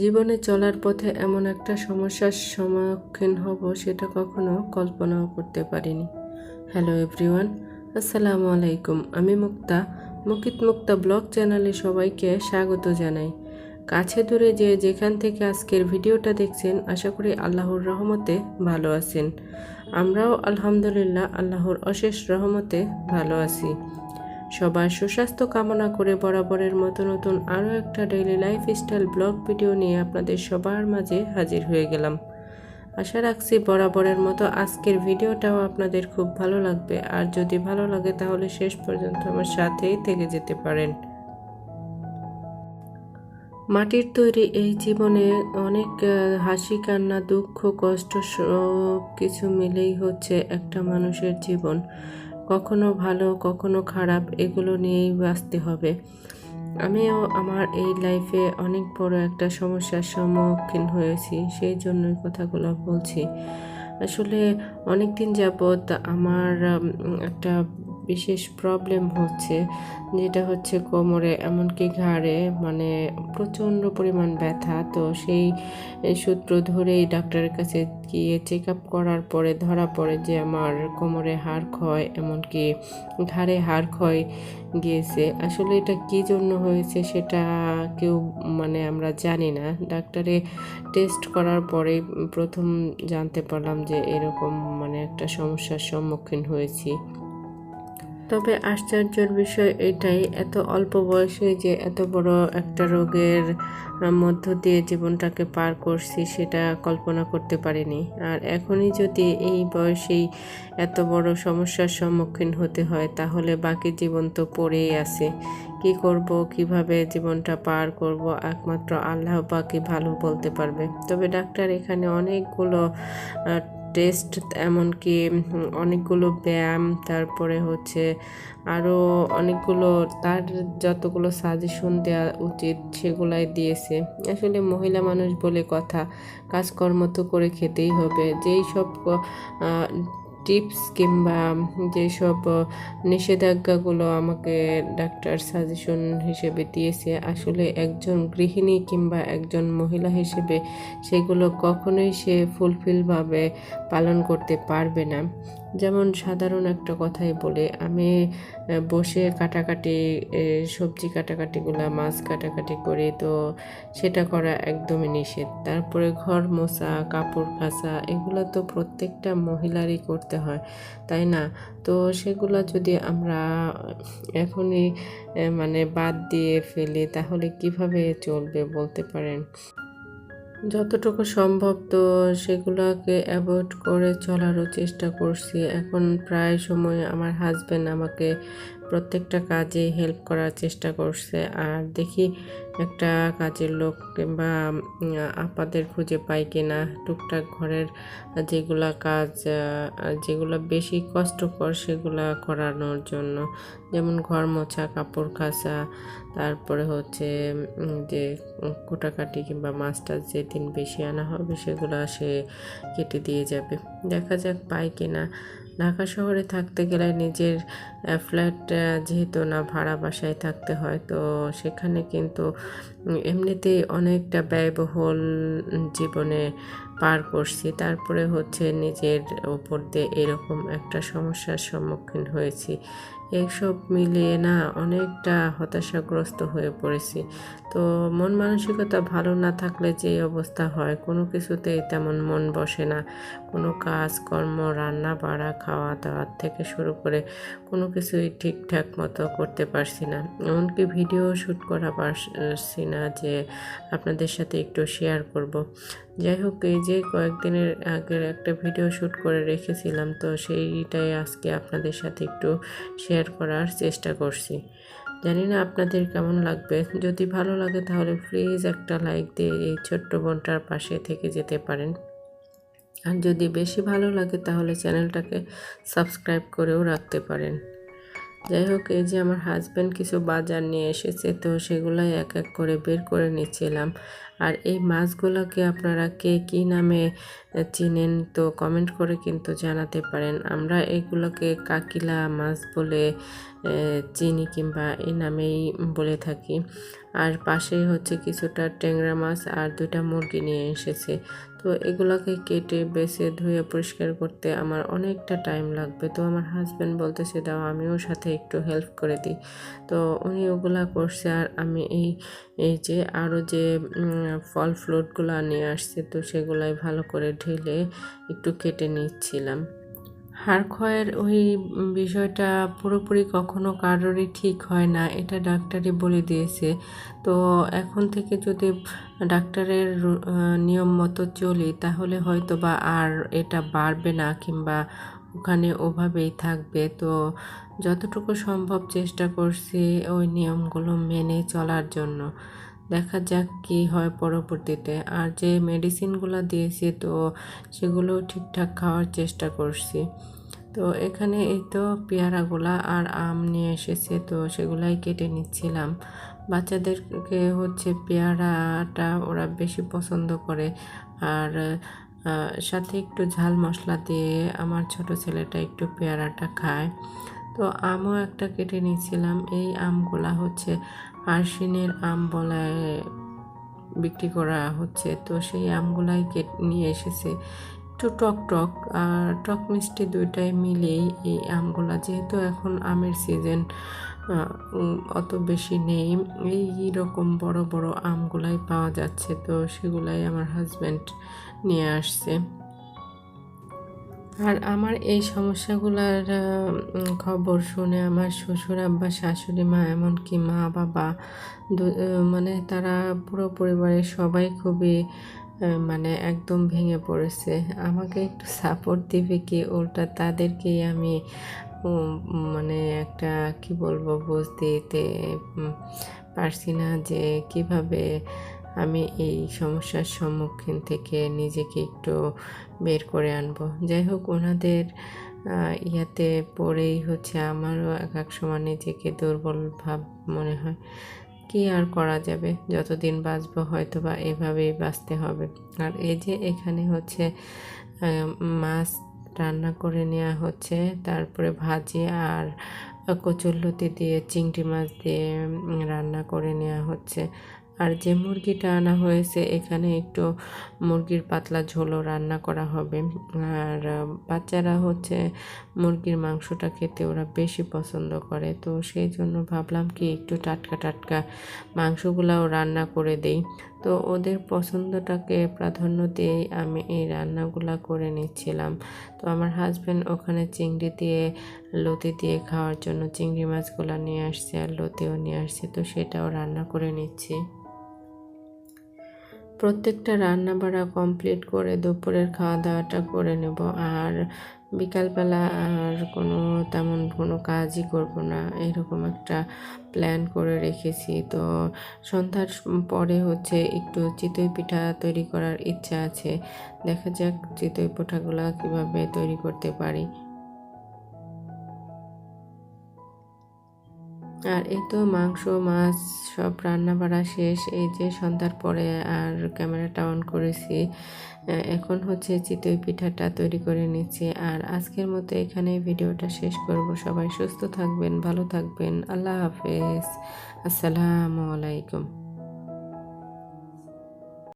জীবনে চলার পথে এমন একটা সমস্যার সম্মুখীন হব সেটা কখনো কল্পনাও করতে পারিনি। হ্যালো এভরিওয়ান আসসালামু আলাইকুম। আমি মুক্তা, মুকিত মুক্তা ব্লগ চ্যানেলে সবাইকে স্বাগত জানাই। কাছে দূরে যে যেখান থেকে আজকের ভিডিওটা দেখছেন, আশা করি আল্লাহর রহমতে ভালো আছেন। আমরাও আলহামদুলিল্লাহ আল্লাহর অশেষ রহমতে ভালো আছি। সবার সুস্বাস্থ্য কামনা করে বরাবরের মতো নতুন আরও একটা daily life style vlog video নিয়ে আপনাদের সবার মাঝে হাজির হয়ে গেলাম। আশা রাখছি বরাবরের মতো আজকের ভিডিওটাও আপনাদের খুব ভালো লাগবে। আর যদি ভালো লাগে তাহলে শেষ পর্যন্ত আমার সাথেই থেকে যেতে পারেন। মাটির তৈরি এই জীবনে অনেক হাসি, কান্না, দুঃখ, কষ্ট সব কিছু মিলেই হচ্ছে একটা মানুষের জীবন। কখনো ভালো, কখনো খারাপ, এগুলো নিয়েই বাঁচতে হবে। আমিও আমার এই লাইফে অনেক বড় একটা সমস্যার সম্মুখীন হয়েছি, সেই জন্যই কথাগুলো বলছি। আসলে অনেক দিন যাবৎ আমার একটা বিশেষ প্রবলেম হচ্ছে, যেটা হচ্ছে কোমরে, এমনকি ঘাড়ে মানে প্রচণ্ড পরিমাণ ব্যথা। তো সেই সূত্র ধরেই ডাক্তারের কাছে গিয়ে চেক আপ করার পরে ধরা পড়ে যে আমার কোমরে হাড় ক্ষয়, এমনকি ঘাড়ে হাড় ক্ষয় গিয়েছে। আসলে এটা কী জন্য হয়েছে সেটা কেউ মানে আমরা জানি না। ডাক্তারে টেস্ট করার পরে প্রথম জানতে পারলাম যে এরকম মানে একটা সমস্যার সম্মুখীন হয়েছি। তবে আশ্চর্যের বিষয় এটাই, এত অল্প বয়সে যে এত বড় একটা রোগের মধ্য দিয়ে জীবনটাকে পার করছি সেটা কল্পনা করতে পারিনি। আর এখনই যদি এই বয়সেই এত বড় সমস্যার সম্মুখীন হতে হয়, তাহলে বাকি জীবন তো পড়েই আছে। কি করব, কীভাবে জীবনটা পার করব, একমাত্র আল্লাহ পাকি ভালো বলতে পারবে। তবে ডাক্তার এখানে অনেকগুলো টেস্ট, এমনকি অনেকগুলো ব্যায়াম, তারপরে হচ্ছে আরও অনেকগুলো তার যতগুলো সাজেশন দেওয়া উচিত সেগুলাই দিয়েছে। আসলে মহিলা মানুষ বলে কথা, কাজকর্ম তো করে খেতেই হবে। যেই সব টিপস কিংবা যেসব নিষেধাজ্ঞাগুলো আমাকে ডাক্তার সাজেশন হিসেবে দিয়েছে, আসলে একজন গৃহিণী কিংবা একজন মহিলা হিসেবে সেগুলো কখনোই সে ফুলফিলভাবে পালন করতে পারবে না। যেমন সাধারণ একটা কথাই বলে, আমি বসে কাটাকাটি সবজি কাটাকাটিগুলো, মাছ কাটাকাটি করি, তো সেটা করা একদমই নিষেধ। তারপরে ঘর মোছা, কাপড় কাচা, এগুলো তো প্রত্যেকটা মহিলারই করতে হয়, তাই না? তো সেগুলো যদি আমরা এখনই মানে বাদ দিয়ে ফেলি, তাহলে কীভাবে চলবে বলতে পারেন? যতটুকু সম্ভব তো সেগুলোকে অ্যাভয়েড করে চলারও চেষ্টা করছি। এখন প্রায় সময় আমার হাজব্যান্ড আমাকে প্রত্যেকটা কাজে হেল্প করার চেষ্টা করছে। আর দেখি একটা কাজের লোক কিংবা আপাদের খুঁজে পাই কিনা। টুকটাক ঘরের যেগুলা কাজ যেগুলো বেশি কষ্টকর সেগুলা করানোর জন্য। যেমন ঘর মোছা, কাপড় কাচা, তারপরে হচ্ছে যে কোটাকাটি কিংবা মাছ টাছ যেদিন বেশি আনা হবে সেগুলো সে কেটে দিয়ে যাবে। দেখা যাক পাই কিনা ঢাকা শহরে থাকতে গেলে নিজের ফ্ল্যাট যেহেতু না ভাড়া বাসায় থাকতে হয়, তো সেখানে কিন্তু এমনিতেই অনেকটা ব্যয়বহুল জীবনে পার করছি। তারপরে হচ্ছে নিজের ওপর দিয়ে এরকম একটা সমস্যার সম্মুখীন হয়েছি। এইসব মিলিয়ে না অনেকটা হতাশাগ্রস্ত হয়ে পড়েছি। তো মন মানসিকতা ভালো না থাকলে যে অবস্থা হয়, কোনো কিছুতেই তেমন মন বসে না। কোনো কাজ, কর্ম, রান্না, বাড়া, খাওয়া দাওয়ার থেকে শুরু করে কোনো কিছুই ঠিকঠাক মতো করতে পারছি না। এমনকি ভিডিও শ্যুট করা পারছি না যে আপনাদের সাথে একটু শেয়ার করব। যাই হোক, এই যে কয়েকদিনের আগের একটা ভিডিও শ্যুট করে রেখেছিলাম, তো সেইটাই আজকে আপনাদের সাথে একটু শেয়ার করার চেষ্টা করছি। জানি না আপনাদের কেমন লাগবে। যদি ভালো লাগে তাহলে প্লিজ একটা লাইক দিয়ে এই ছোট্ট বোনটার পাশে থেকে যেতে পারেন। আর যদি বেশি ভালো লাগে তাহলে চ্যানেলটাকে সাবস্ক্রাইব করেও রাখতে পারেন। যাই হোক, এই যে আমার হাজব্যান্ড কিছু বাজার নিয়ে এসেছে, তো সেগুলাই এক এক করে বের করে নিচ্ছিলাম। আর এই মাছগুলোকে আপনারা কে কী নামে চিনেন তো কমেন্ট করে কিন্তু জানাতে পারেন। আমরা এগুলোকে কাকিলা মাছ বলে চিনি কিংবা এই নামেই বলে থাকি। আর পাশেই হচ্ছে কিছুটা ট্যাংরা মাছ আর দুইটা মুরগি নিয়ে এসেছে। তো এগুলোকে কেটে, বেছে, ধুয়ে, পরিষ্কার করতে আমার অনেকটা টাইম লাগবে। তো আমার হাজব্যান্ড বলতেছে, দাও, আমিও সাথে একটু হেল্প করে দিই। তো উনি ওগুলা করছে আর আমি এই এই যে আরও যে ফল ফ্রুটগুলো নিয়ে আসছে, তো সেগুলাই ভালো করে ঢেলে একটু কেটে নিচ্ছিলাম। হাড় ক্ষয়ের ওই বিষয়টা পুরোপুরি কখনো কারোরই ঠিক হয় না, এটা ডাক্তারই বলে দিয়েছে। তো এখন থেকে যদি ডাক্তারের নিয়ম মতো চলি, তাহলে হয়তো বা আর এটা বাড়বে না কিংবা ওখানে ওভাবেই থাকবে। তো যতটুকু সম্ভব চেষ্টা করছি ওই নিয়মগুলো মেনে চলার জন্য। দেখা যাক কি হয় পরবর্তীতে। আর যে মেডিসিনগুলো দিয়েছি, তো সেগুলো ঠিকঠাক খাওয়ার চেষ্টা করছি। তো এখানে এই তো পেয়ারাগুলা আর আম নিয়ে এসেছে, তো সেগুলাই কেটে নিচ্ছিলাম। বাচ্চাদেরকে হচ্ছে পেয়ারাটা ওরা বেশি পছন্দ করে। আর সাথে একটু ঝাল মশলা দিয়ে আমার ছোট ছেলেটা একটু পেয়ারাটা খায়। তো আমও একটা কেটে নিয়েছিলাম। এই আমগুলা হচ্ছে আরশিনের আম বলায় বিক্রি করা হচ্ছে। তো সেই আমগুলাই কেটে নিয়ে এসেছে। একটু টক টক আর টক মিষ্টি দুইটাই মিলেই এই আমগুলা। যেহেতু এখন আমের সিজন অত বেশি নেই, এই রকম বড় বড় আমগুলাই পাওয়া যাচ্ছে। তো সেগুলাই আমার হাজব্যান্ড নিয়ে আসছে। আর আমার এই সমস্যাগুলোর খবর শুনে আমার শ্বশুর আব্বা, শাশুড়ি মা, এমনকি মা, বাবা মানে তারা পুরো পরিবারের সবাই খুবই মানে একদম ভেঙে পড়েছে। আমাকে একটু সাপোর্ট দিবে কি উল্টা তাদেরকেই আমি মানে একটা, কি বলব, বুঝতে দিতে পারছি না যে কীভাবে আমি এই সমস্যার সম্মুখীন থেকে নিজেকে একটু বের করে আনব। যাই হোক, ওনাদের ইয়াতে পড়েই হচ্ছে আমারও এক এক সময় নিজেকে দুর্বল ভাব মনে হয়। কি আর করা যাবে? যতদিন বাঁচবো হয়তো বা এভাবেই বাঁচতে হবে। আর এই যে এখানে হচ্ছে মাছ রান্না করে নেওয়া হচ্ছে, তারপরে ভাজি আর কচুরলতি দিয়ে, চিংড়ি মাছ দিয়ে রান্না করে নেওয়া হচ্ছে। আর যে মুরগিটা আনা হয়েছে, এখানে একটু মুরগির পাতলা ঝোলও রান্না করা হবে। আর বাচ্চারা হচ্ছে মুরগির মাংসটা খেতে ওরা বেশি পছন্দ করে। তো সেই জন্য ভাবলাম কি একটু টাটকা টাটকা মাংসগুলাও রান্না করে দেই। তো ওদের পছন্দটাকে প্রাধান্য দিয়েই আমি এই রান্নাগুলা করে নিচ্ছিলাম। তো আমার হাজব্যান্ড ওখানে চিংড়ি দিয়ে, লতি দিয়ে খাওয়ার জন্য চিংড়ি মাছগুলো নিয়ে আসছে আর লতিও নিয়ে আসছে। তো সেটাও রান্না করে নিচ্ছি। প্রত্যেকটা রান্না বাড়া কমপ্লিট করে দুপুরের খাওয়া দাওয়াটা করে নেব। আর বিকালবেলা আর কোনো তেমন কোনো কাজই করব না, এরকম একটা প্ল্যান করে রেখেছি। তো সন্ধ্যার পরে হচ্ছে একটু চিতই পিঠা তৈরি করার ইচ্ছা আছে। দেখা যাক চিতই পিঠাগুলো কীভাবে তৈরি করতে পারি। আর এই তো মাংস, মাছ, সব রান্না বাড়া শেষ। এই যে সন্ধ্যার পরে আর ক্যামেরাটা অন করেছি। এখন হচ্ছে চিতই পিঠাটা তৈরি করে নিচ্ছি। আর আজকের মতো এখানে ভিডিওটা শেষ করব। সবাই সুস্থ থাকবেন, ভালো থাকবেন। আল্লাহ হাফেজ। আসসালামু আলাইকুম।